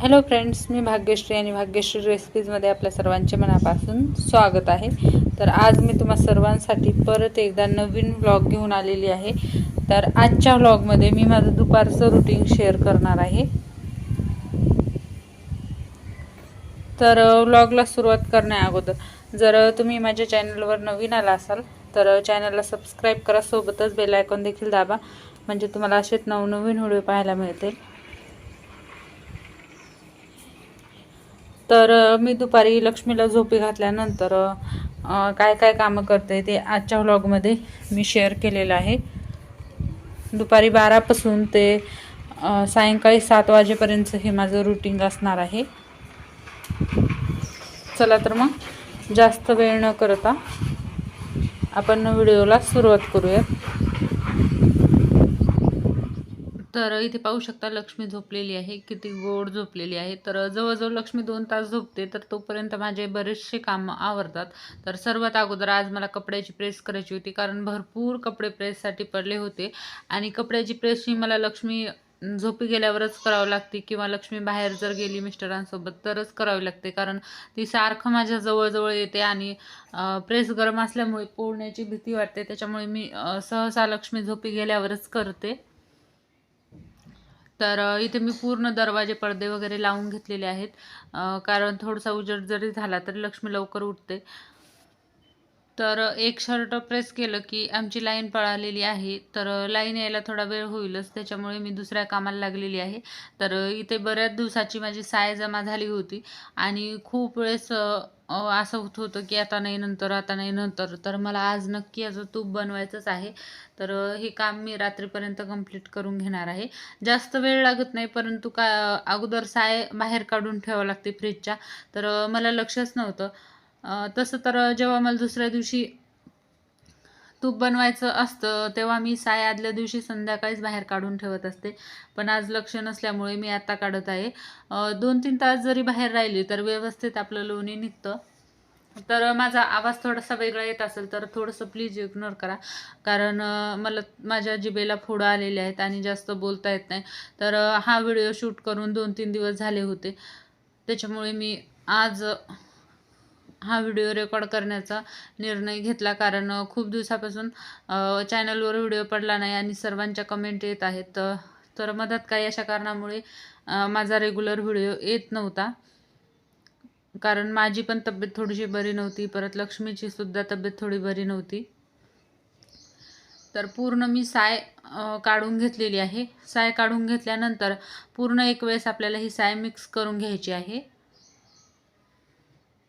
Hello friends मी भाग्यश्री आणि भाग्यश्री रेसिपीजमध्ये आपल्या सर्वांचे मनापासून स्वागत आहे. तर आज मी तुम्हा सर्वांसाठी परत एकदा नवीन व्लॉग घेऊन आलेली आहे. तर आजच्या व्लॉगमध्ये मी माझं दुपारचं रुटीन शेअर करणार आहे. तर व्लॉगला सुरुवात करण्या अगोदर जर तुम्ही माझ्या चॅनलवर नवीन आला असाल तर चॅनलला सबस्क्राईब करा सोबतच बेल आयकॉन देखील दाबा म्हणजे तुम्हाला असेच नवनवीन व्हिडिओ पाहायला मिळतील. तर मी दुपारी लक्ष्मीला झोपी घातल्यानंतर काय काय कामं करते ते आजच्या व्लॉगमध्ये मी शेअर केलेलं आहे. दुपारी बारापासून ते सायंकाळी सात वाजेपर्यंत हे माझं रुटीन असणार आहे. चला तर मग जास्त वेळ न करता आपण व्हिडिओला सुरुवात करूयात. तर इथे पाहू शकता लक्ष्मी झोपलेली आहे किती गोड झोपलेली आहे. तर जवळजवळ लक्ष्मी दोन तास झोपते तर तोपर्यंत माझे बरेचसे कामं आवरतात. तर सर्वात अगोदर आज मला कपड्याची प्रेस करायची होती कारण भरपूर कपडे प्रेससाठी पडले होते. आणि कपड्याची प्रेस ही मला लक्ष्मी झोपी गेल्यावरच करावं लागते किंवा लक्ष्मी बाहेर जर गेली मिस्टरांसोबत तरच करावी लागते कारण ती सारखं माझ्या जवळजवळ येते. आणि प्रेस गरम असल्यामुळे पोळण्याची भीती वाटते. त्याच्यामुळे मी सहसा लक्ष्मी झोपी गेल्यावरच करते. तर इथे मी पूर्ण दरवाजे पडदे वगैरे लावून घेतलेले आहेत. कारण थोडासा उजेड जरी झाला तरी लक्ष्मी लवकर उठते. तर एक शर्ट प्रेस केलं की आमची लाईन पळालेली आहे. तर लाईन यायला थोडा वेळ होईलच. त्याच्यामुळे मी दुसऱ्या कामाला लागलेली आहे. तर इथे बऱ्याच दिवसाची माझी साय जमा झाली होती. आणि खूप वेळेस असं होत होतं की आता नाही नंतर आता नाही नंतर. तर मला आज नक्की याचं तूप बनवायचंच आहे. तर हे काम मी रात्रीपर्यंत कंप्लीट करून घेणार आहे. जास्त वेळ लागत नाही परंतु का अगोदर साय बाहेर काढून ठेवावं लागते फ्रीजच्या. तर मला लक्षच नव्हतं. तसं तर जेव्हा मला दुसऱ्या दिवशी तूप बनवायचं असतं तेव्हा मी साय आदल्या दिवशी संध्याकाळीच बाहेर काढून ठेवत असते. पण आज लक्ष नसल्यामुळे मी आता काढत आहे. दोन तीन तास जरी बाहेर राहिली तर व्यवस्थित आपलं लोणी निघतं. तर माझा आवाज थोडासा वेगळा येत असेल तर थोडंसं प्लीज इग्नोर करा. कारण मला माझ्या जिबेला फोडं आलेले आहेत आणि जास्त बोलता येत नाही. तर हा व्हिडिओ शूट करून दोन तीन दिवस झाले होते. त्याच्यामुळे मी आज हा व्हिडिओ रेकॉर्ड करण्याचा निर्णय घेतला. कारण खूप दिवसापासून चॅनलवर व्हिडिओ पडला नाही आणि सर्वांच्या कमेंट येत आहेत. तर तर मधात काही अशा कारणामुळे माझा रेग्युलर व्हिडिओ येत नव्हता. कारण माझी पण तब्येत थोडीशी बरी नव्हती. परत लक्ष्मीची सुद्धा तब्येत थोडी बरी नव्हती. तर पूर्ण मी साय काढून घेतलेली आहे. साय काढून घेतल्यानंतर पूर्ण एक वेळेस आपल्याला ही साय मिक्स करून घ्यायची आहे.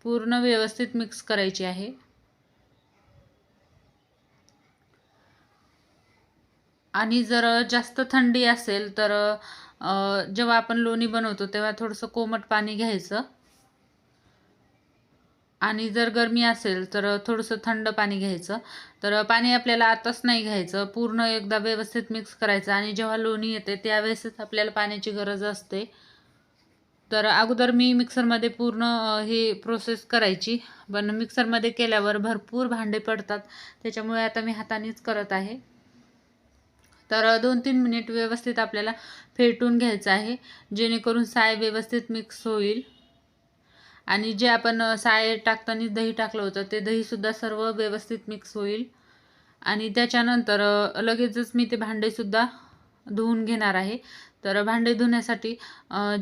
पूर्ण व्यवस्थित मिक्स करायची आहे. आणि जर जास्त थंडी असेल तर जेव्हा आपण लोणी बनवतो तेव्हा थोडंसं कोमट पाणी घ्यायचं. आणि जर गरमी असेल तर थोडंसं थंड पाणी घ्यायचं. तर पाणी आपल्याला आताच नाही घ्यायचं पूर्ण एकदा व्यवस्थित मिक्स करायचं. आणि जेव्हा लोणी येते त्यावेळेसच आपल्याला पाण्याची गरज असते. तर अगोदर मी मिक्सरमध्ये पूर्ण हे ही प्रोसेस करायची. पण मिक्सरमध्ये केल्यावर भरपूर भांडे पडतात. त्याच्यामुळे आता मी हातानेच करत आहे. तर दोन तीन मिनिट व्यवस्थित आपल्याला फेटून घ्यायचं आहे. जेणेकरून साय व्यवस्थित मिक्स होईल. आणि जे आपण साय टाकताना दही टाकलं होतं ते दहीसुद्धा सर्व व्यवस्थित मिक्स होईल. आणि त्याच्यानंतर लगेचच मी ते भांडेसुद्धा धुवून घेणार आहे. तर भांडे धुण्यासाठी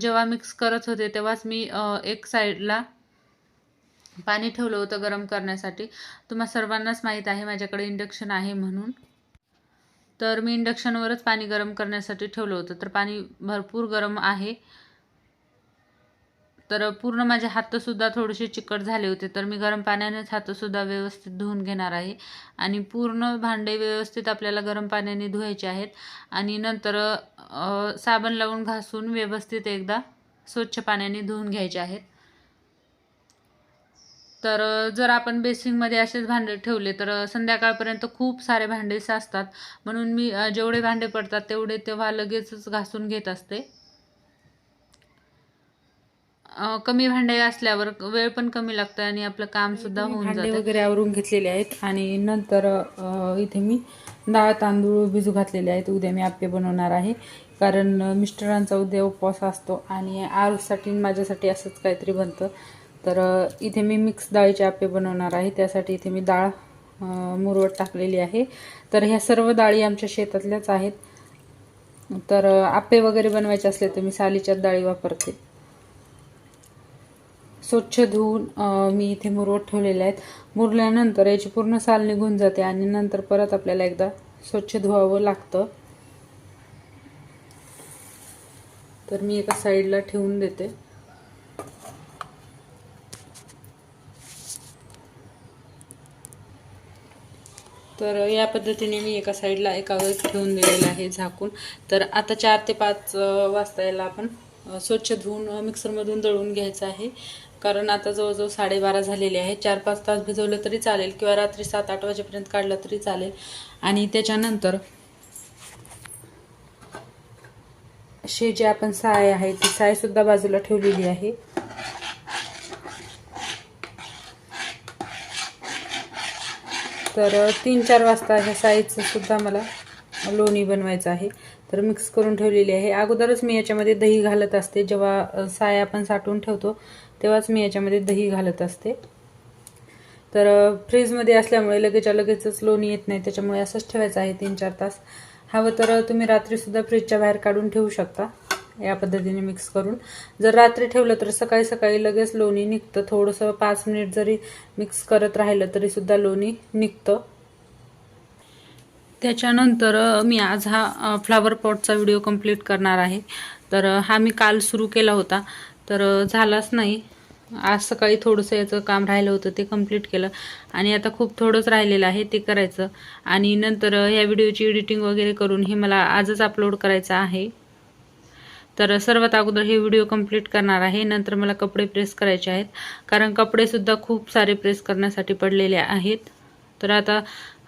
जेव्हा मिक्स करत होते तेव्हाच मी एक साईडला पाणी ठेवलं होतं गरम करण्यासाठी. तुम्हा सर्वांनाच माहीत आहे माझ्याकडे इंडक्शन आहे म्हणून. तर मी इंडक्शनवरच पाणी गरम करण्यासाठी ठेवलं होतं. तर पाणी भरपूर गरम आहे. तर पूर्ण माझे हातसुद्धा थोडेसे चिकट झाले होते तर मी गरम पाण्यानेच हातसुद्धा व्यवस्थित धुवून घेणार आहे. आणि पूर्ण भांडे व्यवस्थित आपल्याला गरम पाण्याने धुवायचे आहेत. आणि नंतर साबण लावून घासून व्यवस्थित एकदा स्वच्छ पाण्याने धुवून घ्यायचे आहेत. तर जर आपण बेसिंगमध्ये असेच भांडे ठेवले तर संध्याकाळपर्यंत खूप सारे भांडे साचतात. म्हणून मी जेवढे भांडे पडतात तेवढे तेव्हा लगेचच घासून घेत असते. कमी भांडे असल्यावर वेळ पण कमी लागतो आणि आपलं काम सुद्धा होऊन भांडे जातं. वगैरे आवरून घेतलेले आहेत आणि नंतर अ, इथे मी डाळ तांदूळ भिजू घातलेले आहेत. उद्या मी आप्पे बनवणार आहे. कारण अ, मिस्टरांचा उद्या उपवास असतो आणि आरुसाठी आणि माझ्यासाठी असंच काहीतरी बनतं. तर अ, इथे मी मिक्स डाळीचे आप्पे बनवणार आहे. त्यासाठी इथे मी डाळ अ, मुरवत टाकलेली आहे. तर ह्या सर्व डाळी आमच्या शेतातल्याच आहेत. तर आप्पे वगैरे बनवायचे असले तर मी सालीच्याच डाळी वापरते. स्वच्छ धुवून मी इथे मुरवत ठेवलेले आहेत. मुरल्यानंतर याची पूर्ण साल निघून जाते आणि नंतर परत आपल्याला एकदा स्वच्छ धुवावं लागतं. तर मी एका साईडला ठेवून देते. तर या पद्धतीने मी एका साईडला एका वेळ ठेवून दिलेलं आहे झाकून. तर आता चार ते पाच वाजता याला आपण स्वच्छ धुवून मिक्सरमधून दळून घ्यायचं आहे. कारण आता जवळजवळ साडेबारा झालेले आहे. चार पाच तास भिजवलं तरी चालेल किंवा रात्री सात आठ वाजेपर्यंत काढलं तरी चालेल. आणि त्याच्यानंतर शे जे आपण साय आहे ती सायसुद्धा बाजूला ठेवलेली आहे. तर तीन चार वाजता ह्या साईजचं सुद्धा मला लोणी बनवायचं आहे. तर मिक्स करून ठेवलेली आहे. अगोदरच मी याच्यामध्ये दही घालत असते. जेव्हा साया साय आपण साठवून ठेवतो तेव्हाच मी याच्यामध्ये दही घालत असते. तर फ्रीजमध्ये असल्यामुळे लगेचच्या लगेचच लोणी येत नाही त्याच्यामुळे असंच ठेवायचं आहे तीन चार तास. हवं तर तुम्ही रात्रीसुद्धा फ्रीजच्या बाहेर काढून ठेवू शकता या पद्धतीने मिक्स करून. जर रात्री ठेवलं तर सकाळी सकाळी लगेच लोणी निघतं. थोडंसं पाच मिनिट जरी मिक्स करत राहिलं तरीसुद्धा लोणी निघतं. त्याच्यानंतर मी आज हा फ्लावर पॉटचा व्हिडिओ कंप्लीट करणार आहे. तर हा मी काल सुरू केला होता. तर झालाच नाही. आज सकाळी थोडंसं याचं काम राहिलं होतं ते कंप्लीट केलं. आणि आता खूप थोडंच राहिलेलं आहे ते करायचं. आणि नंतर ह्या व्हिडिओची एडिटिंग वगैरे करून हे मला आजच अपलोड करायचं आहे. तर सर्वात अगोदर हे व्हिडिओ कंप्लीट करणार आहे. नंतर मला कपडे प्रेस करायचे आहेत. कारण कपडेसुद्धा खूप सारे प्रेस करण्यासाठी पडलेले आहेत. तर आता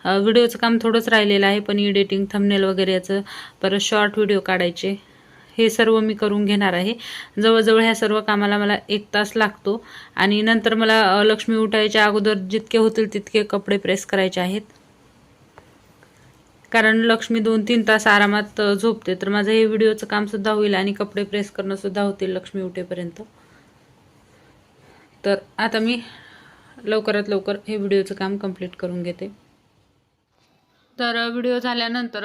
व्हिडिओचं काम थोडंच राहिलेलं आहे पण एडिटिंग थंबनेल वगैरे याचं परत शॉर्ट व्हिडिओ काढायचे. हे सर्व मी करून घेणार आहे. जवळजवळ ह्या सर्व कामाला मला एक तास लागतो. आणि नंतर मला लक्ष्मी उठायच्या अगोदर जितके होतील तितके कपडे प्रेस करायचे आहेत. कारण लक्ष्मी दोन तीन तास आरामात झोपते. तर माझं हे व्हिडिओचं कामसुद्धा होईल आणि कपडे प्रेस करणंसुद्धा होतील लक्ष्मी उठेपर्यंत. तर आता मी लवकरात लवकर हे व्हिडिओचं काम कंप्लीट करून घेते. तर व्हिडिओ झाल्यानंतर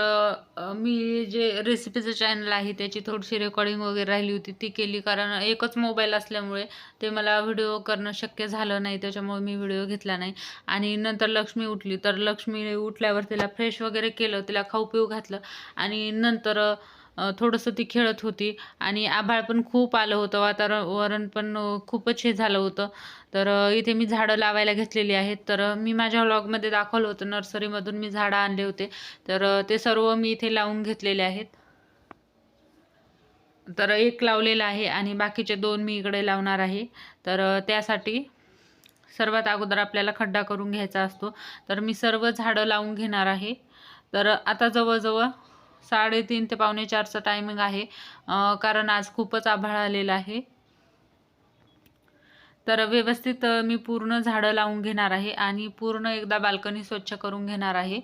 मी जे रेसिपीचं चॅनल आहे त्याची थोडीशी रेकॉर्डिंग वगैरे राहिली होती ती केली. कारण एकच मोबाईल असल्यामुळे ते मला व्हिडिओ करणं शक्य झालं नाही त्याच्यामुळे मी व्हिडिओ घेतला नाही. आणि नंतर लक्ष्मी उठली. तर लक्ष्मी उठल्यावर तिला फ्रेश वगैरे केलं तिला खाऊ पिऊ घातलं. आणि नंतर थोडंसं ती खेळत होती. आणि आभाळ पण खूप आलं होतं. वातावरण पण खूपच हे झालं होतं. तर इथे मी झाडं लावायला घेतलेली आहेत. तर मी माझ्या व्लॉगमध्ये दाखवलं होतं. नर्सरीमधून मी झाडं आणले होते. तर ते सर्व मी इथे लावून घेतलेले आहेत. तर एक लावलेलं आहे आणि बाकीचे दोन मी इकडे लावणार आहे. तर त्यासाठी सर्वात अगोदर आपल्याला खड्डा करून घ्यायचा असतो. तर मी सर्व झाडं लावून घेणार आहे. तर आता जवळजवळ साडेतीन ते पावणे चारचं टायमिंग आहे. कारण आज खूपच आभाळ आलेला आहे. तर व्यवस्थित मी पूर्ण झाडं लावून घेणार आहे आणि पूर्ण एकदा बाल्कनी स्वच्छ करून घेणार आहे.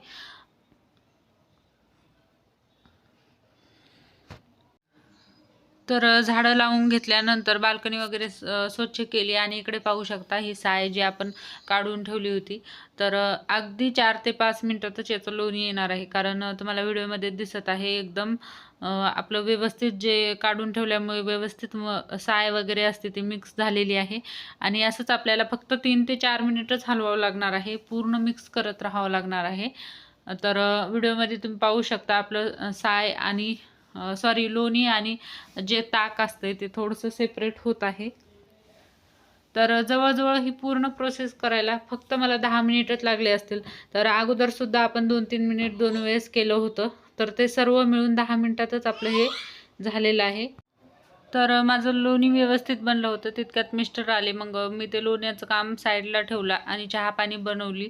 तर झाडं लावून घेतल्यानंतर बाल्कनी वगैरे स- स्वच्छ केली आणि इकडे पाहू शकता ही साय जी आपण काढून ठेवली होती. तर अगदी चार ते पाच मिनटातच याचं लोणी येणार आहे. कारण तुम्हाला व्हिडिओमध्ये दिसत आहे एकदम आपलं व्यवस्थित जे काढून ठेवल्यामुळे व्यवस्थित म साय वगैरे असते ती मिक्स झालेली आहे. आणि असंच आपल्याला फक्त तीन ते चार मिनिटच हलवावं लागणार आहे. पूर्ण मिक्स करत राहावं लागणार आहे. तर व्हिडिओमध्ये तुम्ही पाहू शकता आपलं साय आणि सॉरी लोणी आणि जे ताक असते ते थोडंसं सेपरेट होत आहे. तर जवळजवळ ही पूर्ण प्रोसेस करायला फक्त मला दहा मिनिटच लागले असतील. तर अगोदरसुद्धा आपण दोन तीन मिनिट दोन वेळेस केलं होतं. तर ते सर्व मिळून दहा मिनिटातच आपलं हे झालेलं आहे. तर माझं लोणी व्यवस्थित बनलं होतं. तितक्यात मिस्टर आले. मग मी ते लोण्याचं काम साईडला ठेवलं आणि चहा पाणी बनवली.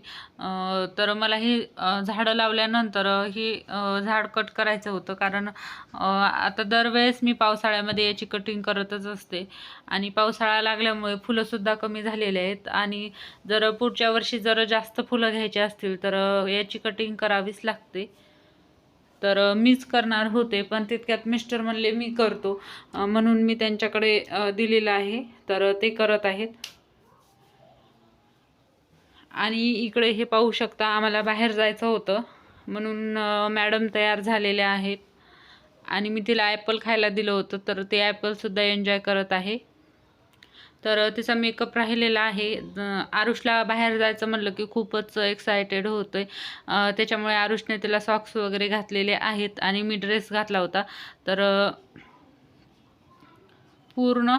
तर मला ही झाडं लावल्यानंतर हे ही झाड कट करायचं होतं. कारण आता दरवेळेस मी पावसाळ्यामध्ये याची कटिंग करतच असते. आणि पावसाळा लागल्यामुळे फुलंसुद्धा कमी झालेले आहेत. आणि जर पुढच्या वर्षी जर जास्त फुलं घ्यायची असतील तर याची कटिंग करावीच लागते. तर मीच करणार होते पण तितक्यात मिस्टर म्हणले मी करतो. म्हणून मी त्यांच्याकडे दिलेलं आहे. तर ते करत आहेत. आणि इकडे हे पाहू शकता आम्हाला बाहेर जायचं होतं. म्हणून मॅडम तयार झालेल्या आहेत. आणि मी तिला ॲपल खायला दिलं होतं तर ते ॲपलसुद्धा एन्जॉय करत आहे. तर तिचा मेकअप राहिलेला आहे. आरुषला बाहेर जायचं म्हणलं की खूपच एक्सायटेड होतं आहे त्याच्यामुळे आरुषने तिला सॉक्स वगैरे घातलेले आहेत आणि मी ड्रेस घातला होता. तर पूर्ण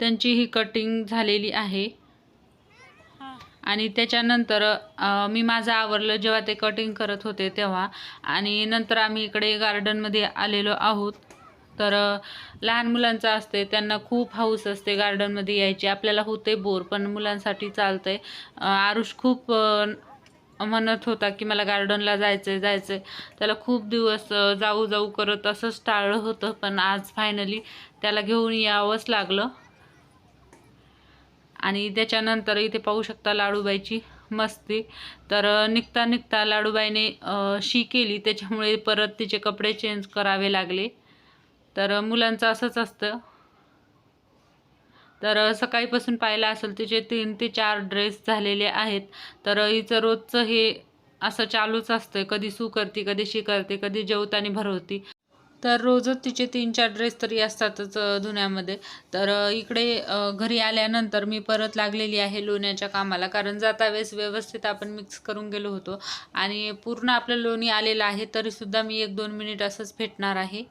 त्यांची ही कटिंग झालेली आहे. आणि त्याच्यानंतर मी माझं आवरलं जेव्हा ते कटिंग करत होते तेव्हा. आणि नंतर आम्ही इकडे गार्डनमध्ये आलेलो आहोत. तर लहान मुलांचं असते त्यांना खूप हाऊस असते गार्डनमध्ये यायची. आपल्याला होते बोर पण मुलांसाठी चालतंय. आरुष खूप म्हणत होता की मला गार्डनला जायचं आहे जायचं आहे त्याला खूप दिवस जाऊ जाऊ करत असंच टाळलं होतं पण आज फायनली त्याला घेऊन यावंच लागलं. आणि त्याच्यानंतर इथे पाहू शकता लाडूबाईची मस्ती. तर निघता निघता लाडूबाईने शी केली. त्याच्यामुळे परत तिचे कपडे चेंज करावे लागले. तर मुलांचं असंच असतं. तर सकाळीपासून पाहिलं असेल तिचे तीन ते चार ड्रेस झालेले आहेत तर हिचं रोजचं हे असं चालूच असतं कधी सू करते कधी शी करते कधी जेवताना भरवती. तर रोजच तिचे तीन चार ड्रेस तरी असतातच धुण्यामध्ये. तर इकडे घरी आल्यानंतर मी परत लागलेली आहे लोण्याच्या कामाला. कारण जाता वेळेस व्यवस्थित आपण मिक्स करून गेलो होतो. आणि पूर्ण आपलं लोणी आलेलं आहे तरीसुद्धा मी एक दोन मिनिट असंच फेटणार आहे.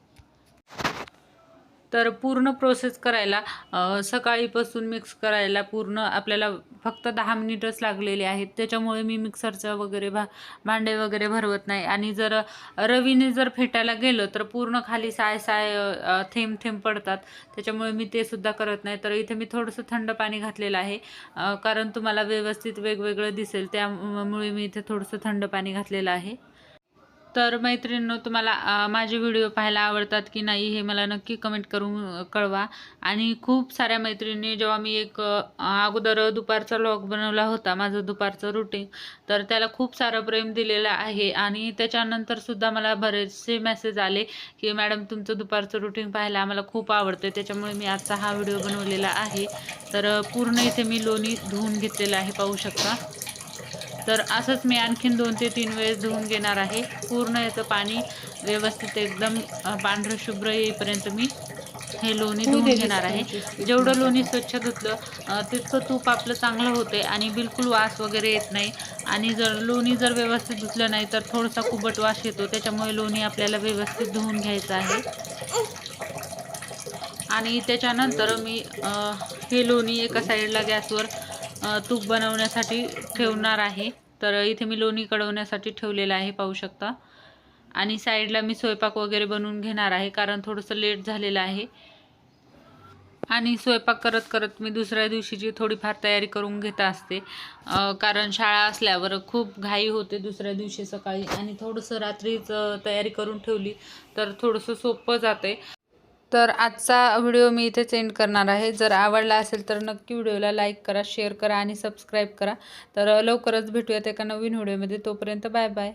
तर पूर्ण प्रोसेस करायला सकाळीपासून मिक्स करायला पूर्ण आपल्याला फक्त दहा मिनिटच लागलेले आहेत. त्याच्यामुळे मी मिक्सरचं वगैरे भा भांडे वगैरे भरवत नाही. आणि जर रवीने जर फेटायला गेलं तर पूर्ण खाली साय साय थेंब थेंब पडतात. त्याच्यामुळे मी ते सुद्धा करत नाही. तर इथे मी थोडंसं थंड पाणी घातलेलं आहे. कारण तुम्हाला व्यवस्थित वेगवेगळं दिसेल. त्यामुळे मी इथे थोडंसं थंड पाणी घातलेलं आहे. तर मैत्रिणींनो तुम्हाला माझे व्हिडिओ पाहायला आवडतात की नाही हे मला नक्की कमेंट करून कळवा. आणि खूप साऱ्या मैत्रिणी जेव्हा मी एक अगोदर दुपारचा व्लॉग बनवला होता माझं दुपारचं रुटीन तर त्याला खूप सारं प्रेम दिलेलं आहे. आणि त्याच्यानंतर सुद्धा मला बरेचसे मेसेज आले की मॅडम तुमचं दुपारचं रुटीन पाहायला आम्हाला खूप आवडतं त्याच्यामुळे मी आजचा हा व्हिडिओ बनवलेला आहे. तर पूर्ण इथे मी लोणी धुवून घेतलेलं आहे पाहू शकता. तर असंच मी आणखीन दोन ते तीन वेळेस धुवून घेणार आहे. पूर्ण याचं पाणी व्यवस्थित एकदम पांढरं शुभ्र येईपर्यंत मी हे लोणी धुवून घेणार आहे. जेवढं लोणी स्वच्छ धुतलं तितकं तूप आपलं चांगलं होते आणि बिलकुल वास वगैरे येत नाही. आणि जर लोणी जर व्यवस्थित धुतलं नाही तर थोडासा कुबट वास येतो. त्याच्यामुळे लोणी आपल्याला व्यवस्थित धुवून घ्यायचं आहे. आणि त्याच्यानंतर मी हे लोणी एका साईडला गॅसवर तूप बनवण्यासाठी ठेवणार आहे. तर इथे मी लोणी कढवण्यासाठी ठेवलेलं आहे पाहू शकता. आणि साईडला मी स्वयंपाक वगैरे बनवून घेणार आहे कारण थोडंसं लेट झालेलं आहे. आणि स्वयंपाक करत करत मी दुसऱ्या दिवशीची थोडीफार तयारी करून घेत असते. कारण शाळा असल्यावर खूप घाई होते दुसऱ्या दिवशी सकाळी. आणि थोडंसं रात्रीच तयारी करून ठेवली तर थोडंसं सोपं जाते तर आजचा व्हिडिओ मी इथेच एंड करणार आहे. जर आवडला असेल तर नक्की व्हिडिओला लाईक करा शेअर करा आणि सबस्क्राईब करा. तर लवकरच भेटूयात एका नवीन व्हिडिओमध्ये. तोपर्यंत बाय बाय